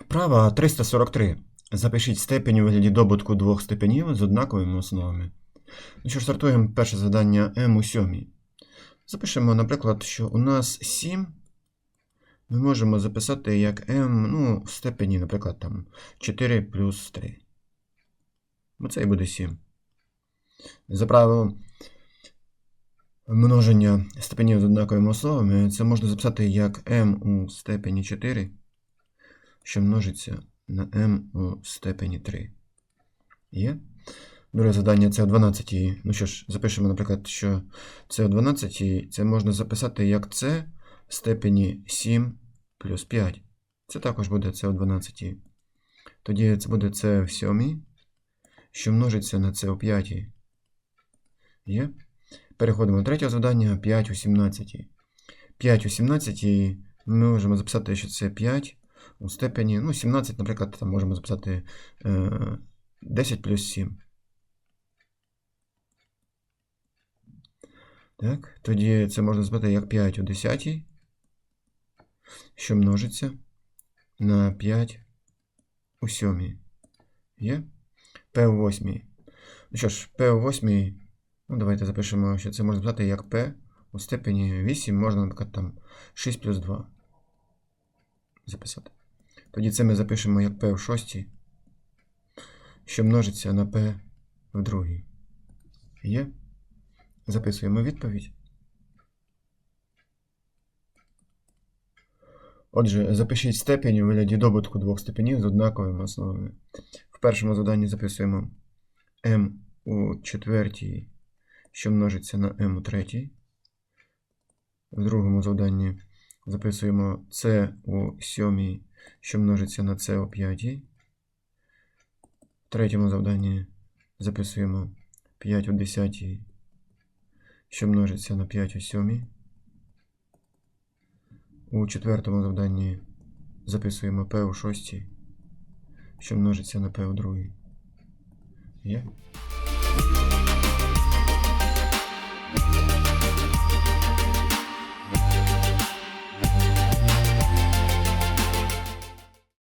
Вправа 343. Запишіть степень у вигляді добутку двох степенів з однаковими основами. Ну що ж, стартуємо перше завдання m у сьомій. Запишемо, наприклад, що у нас 7 ми можемо записати як m ну, в степені, наприклад, там 4 плюс 3. Бо це і буде 7. За правилом множення степенів з однаковими основами, це можна записати як m у степені 4, що множиться на m у степені 3. Є? Друге завдання це о 12. Ну що ж, запишемо, наприклад, що це о 12, це можна записати як c в степені 7 плюс 5. Це також буде це о 12. Тоді це буде це в 7, що множиться на це о 5. Є? Переходимо до третього завдання 5 у 17. 5 у 17 ми можемо записати, що це 5 у степені, ну, 17, наприклад, там можемо записати е, 10 плюс 7. Так, тоді це можна записати як 5 у 10, що множиться на 5 у 7. Є? P у 8. Ну що ж, P у 8, ну давайте запишемо, що це можна записати як P у степені 8, можна, наприклад, там 6 плюс 2 записати. Тоді це ми запишемо як P в 6, що множиться на P в другій. Є? Записуємо відповідь. Отже, запишіть степень у вигляді добутку двох степенів з однаковими основами. В першому заданні записуємо m у четвертій, що множиться на m у третій. В другому завданні записуємо c у сьомій, що множиться на c у п'ятій. В третьому завданні записуємо 5 у десятій, що множиться на 5 у сьомій. У четвертому завданні записуємо p у шостій, що множиться на p у другій. Є?